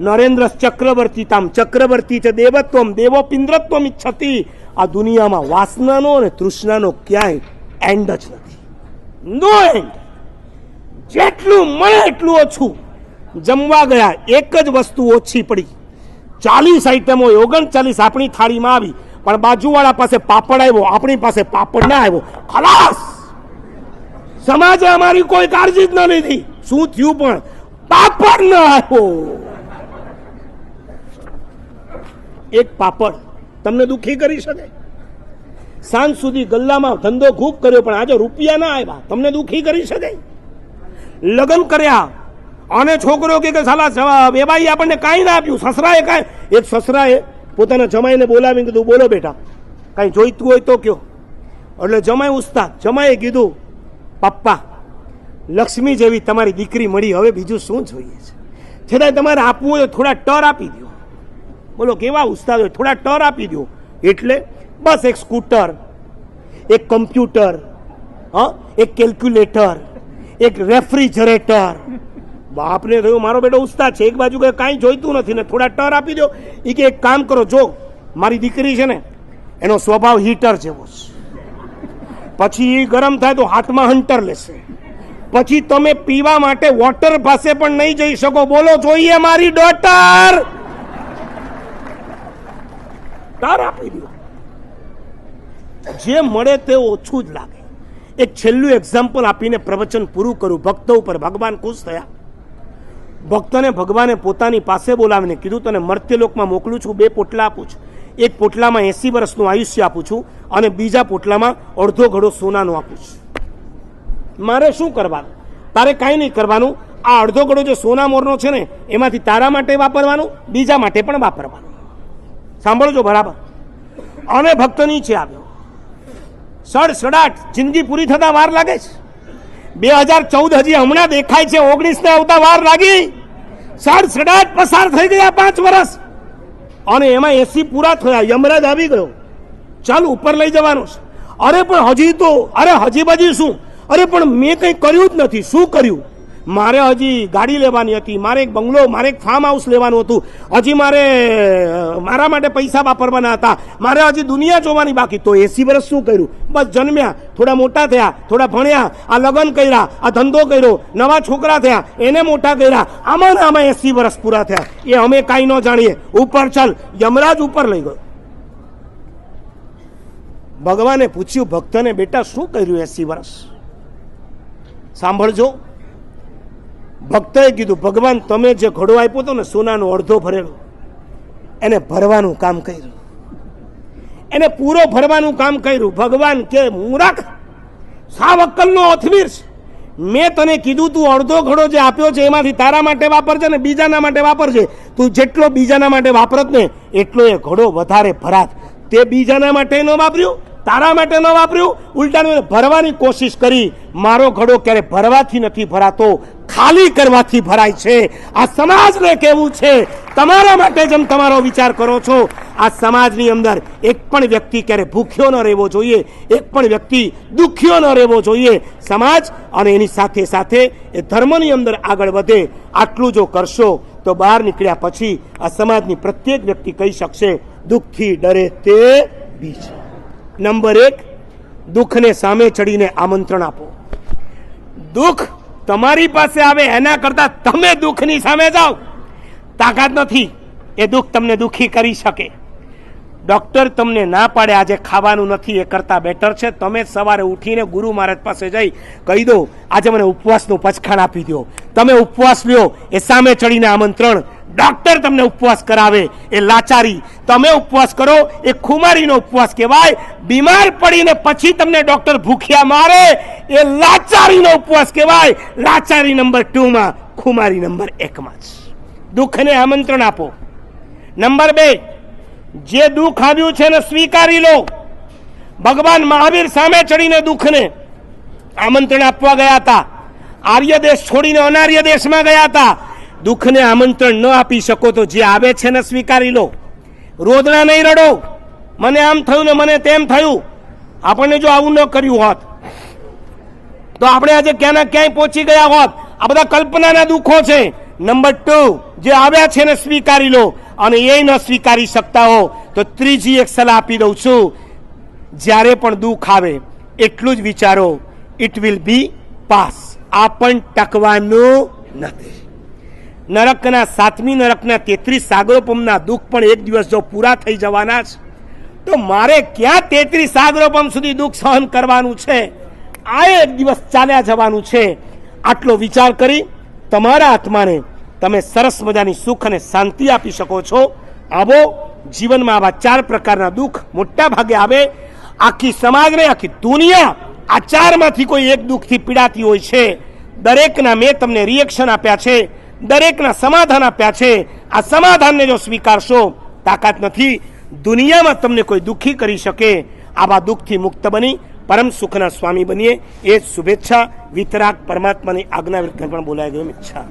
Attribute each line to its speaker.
Speaker 1: નરેન્દ્ર ચક્રવર્તી તામ ચક્રવર્તી છે દેવત્વમ દેવો પિંદ્રત્વમ ઈચ્છતી આ દુનિયામાં વાસનાનો અને તૃષ્ણાનો ક્યાંય એન્ડ જ નથી નો એન્ડ જેટલું મળે એટલું ઓછું જમવા ગયા એક જ વસ્તુ ઓછી પડી ચાલીસ આઈટમો ઓગણચાલીસ આપણી થાળીમાં આવી પણ બાજુવાળા પાસે પાપડ આવ્યો આપણી પાસે પાપડ ના આવ્યો ખલાસ સમાજે અમારી કોઈ કાળજી જ ન લીધી શું થયું પણ પાપડ ન આવ્યો એક પાપડ તમને દુઃખી કરી શકે. સાંજ સુધી ગલ્લામાં ધંધો ખૂબ કર્યો, પણ આજે રૂપિયા ના આવ્યા તમને દુઃખી કરી શકે. લગ્ન કર્યા. અને છોકરો કે, સાલા વેવાઈએ આપણને કાંઈ ના આપ્યું. સસરાએ કાંઈ એક સસરાએ પોતાના જમાઈને બોલાવીને કીધું, બોલો બેટા, કાંઈ જોઈતું હોય તો કયો. એટલે જમાઈ ઉસ્તાદ, જમાઈએ કીધું, પપ્પા, લક્ષ્મી જેવી તમારી દીકરી મળી, હવે બીજું શું જોઈએ છે? છતાંય તમારે આપવું હોય થોડા ટર આપી દો બોલો, કેવા ઉસ્તાદ હોય થોડા ટર આપી દો. એટલે બસ એક સ્કૂટર, એક કમ્પ્યુટર, હા, એક કેલ્ક્યુલેટર, એક રેફ્રિજરેટર. બાપને થયું, મારો બેટો ઉસ્તાદ છે. એક બાજુ કે કાંઈ જોઈતું નથી ને થોડા ટર આપી દો. એ કે એક કામ કરો, જો, મારી દીકરી છે ને, એનો સ્વભાવ હીટર જેવો છે. પછી એ ગરમ થાય તો હાથમાં હંટર લેશે. પછી તમે પીવા માટે વોટર પાસે પણ નહીં જઈ શકો. બોલો, જોઈએ મારી ડોટર! ટર આપી દો જે મળે તે ઓછું જ લાગે. એક છેલ્લું એક્ઝામ્પલ આપીને પ્રવચન પૂરું કરું. ભક્તો ઉપર ભગવાન ખુશ થયા. ભક્તને ભગવાને પોતાની પાસે બોલાવીને કીધું, તને મર્ત્યલોકમાં મોકલું છું, બે પોટલા આપું છું. એક પોટલામાં એસી વર્ષનું આયુષ્ય આપું છું અને બીજા પોટલામાં અડધો ઘડો સોનાનું આપું છું. મારે શું કરવાનું? તારે કાંઈ નહીં કરવાનું. આ અડધો ઘડો જે સોના મોરનો છે ને, એમાંથી તારા માટે વાપરવાનું, બીજા માટે પણ વાપરવાનું. સાંભળજો બરાબર. અને ભક્ત નીચે આવ્યો. સડ સડાટ જિંદગી પૂરી થતા વાર લાગે છે. બે હજાર ચૌદ હજી હમણાં દેખાય છે ઓગણીસ ને આવતા વાર લાગી. સડ સડાટ પસાર થઈ ગયા પાંચ વર્ષ અને એમાં એસી પૂરા થયા, યમરાજ આવી ગયો. ચાલ ઉપર લઈ જવાનું છે. અરે પણ હજી તો, અરે હજી બજી શું? અરે પણ મેં કંઈ કર્યું જ નથી. શું કર્યું? મારે હજી ગાડી લેવાની હતી, મારે એક બંગલો, મારે એક ફાર્મ હાઉસ લેવાનું હતું. હજી મારે મારા માટે પૈસા વાપરવાના હતા. મારે હજી દુનિયા જોવાની બાકી. તો એસી વર્ષ શું કર્યું? બસ જન્મ્યા. થોડા મોટા થયા, થોડા ભણ્યા, આ લગ્ન કર્યા, આ ધંધો કર્યો, નવા છોકરા થયા, એને મોટા કર્યા. આમાં ને આમાં એસી વર્ષ પૂરા થયા. એ અમે કાંઈ ન જાણીએ. ઉપર ચાલ, યમરાજ ઉપર લઈ ગયો. ભગવાને પૂછ્યું, ભક્તને, બેટા, શું કર્યું એસી વર્ષ? સાંભળજો. ભક્તએ કીધું, ભગવાન, તમે જે ઘડો આપ્યો હતો ને, સોનાનો અડધો ભરેલો, એને ભરવાનું કામ કર્યું. એને પૂરો ભરવાનું કામ કર્યું. ભગવાન કે મૂરખ સાવ અક્કલનો અથવીર છે. મેં તને કીધું, તું અડધો ઘડો જે આપ્યો છે, એમાંથી તારા માટે વાપરજે ને બીજાના માટે વાપરજે. તું જેટલો બીજાના માટે વાપરત ને, એટલો એ ઘડો વધારે ભરાત. તે બીજાના માટે ન વાપર્યું તારા માટે ન વાપર્યું? ઉલટાનું ભરવાની કોશિશ કરી. મારો ઘડો ક્યારે ભરવાથી નથી ભરાતો, ખાલી કરવાથી ભરાય છે. આ સમાજને કેવું છે? તમારા માટે જેમ તમારો વિચાર કરો છો, આ સમાજની અંદર એક પણ વ્યક્તિ ક્યારે ભૂખ્યો ન રહેવો જોઈએ, એક પણ વ્યક્તિ દુખ્યો ન રહેવો જોઈએ. સમાજ અને એની સાથે સાથે એ ધર્મની અંદર આગળ વધે. આટલું જો કરશો, તો બહાર નીકળ્યા પછી આ સમાજની પ્રત્યેક વ્યક્તિ કહી શકશે દુઃખથી ડરે તે બીજ. નંબર એક, દુઃખને સામે ચડીને આમંત્રણ આપો. દુઃખ તમારી પાસે આવે એના કરતા તમે દુઃખની સામે જાઓ. તાકાત નથી. એ દુઃખ તમને દુઃખી કરી શકે. ડૉક્ટર તમને ના પાડે, આજે ખાવાનું નથી, એ કરતાં બેટર છે. તમે સવારે ઉઠીને ગુરુ મહારાજ પાસે જઈ કહી દો, આજે મને ઉપવાસનું પચખાણ આપી દો તમે ઉપવાસ લ્યો, એ સામે ચડીને આમંત્રણ ડોક્ટર તમને ઉપવાસ કરાવે એ લાચારી. તમે ઉપવાસ કરો, એ ખુમારીનો ઉપવાસ કહેવાય. બીમાર પડીને પછી તમને ડોક્ટર ભૂખ્યા મારે, એ લાચારીનો ઉપવાસ કહેવાય. લાચારી નંબર ટુમાં, ખુમારી નંબર એકમાં જ. દુઃખને આમંત્રણ આપો. નંબર બે, જે દુઃખ આવ્યું છે એને સ્વીકારી લો. ભગવાન મહાવીર સામે ચડીને દુઃખને આમંત્રણ આપવા ગયા હતા. આર્ય દેશ છોડીને અનાર્ય દેશમાં ગયા હતા. દુઃખને આમંત્રણ ન આપી શકો તો જે આવે છે ને સ્વીકારી લો. રોદણા નહીં રડો. મને આમ થયું ને મને તેમ થયું. આપણને જો આવું ન કર્યું હોત, તો આપણે આજે ક્યાંના ક્યાંય પહોંચી ગયા હોત. આ બધા કલ્પનાના દુઃખો છે. નંબર ટુ જે આવ્યા છે ને સ્વીકારી લો. અને એ ન સ્વીકારી શકતા હો, તો ત્રીજી એક સલાહ આપી દઉં છું. જ્યારે પણ દુઃખ આવે, એટલું જ વિચારો. ઇટ વિલ બી પાસ આ પણ ટકવાનું નથી. નરકના સાતમી નરકના તેત્રીસ સાગરોપમના દુઃખ પણ એક દિવસ જો પૂરા થઈ જવાના છે, તો મારે ક્યાં તેત્રીસ સાગરોપમ સુધી દુઃખ સહન કરવાનું છે? આ એક દિવસ ચાલ્યા જવાનું છે. આટલો વિચાર કરી તમારા આત્માને તમે સરસ મજાની સુખ અને શાંતિ આપી શકો છો. આવો, જીવનમાં આવા ચાર પ્રકારના દુઃખ મોટા ભાગે આવે. આખી સમાજને, આખી દુનિયા આ ચારમાંથી કોઈ એક દુઃખથી પીડાતી હોય છે. દરેકના મેં તમને રિએક્શન આપ્યા છે. દરેકના સમાધાન આપ્યા છે. આ સમાધાનને જો સ્વીકારશો, તાકાત નથી. દુનિયામાં તમને કોઈ દુઃખી કરી શકે. આવા દુઃખથી મુક્ત બની, પરમ સુખના સ્વામી બનીએ. એ શુભેચ્છા વિતરાગ પરમાત્માની આજ્ઞા પણ બોલાય ગયો ઈચ્છા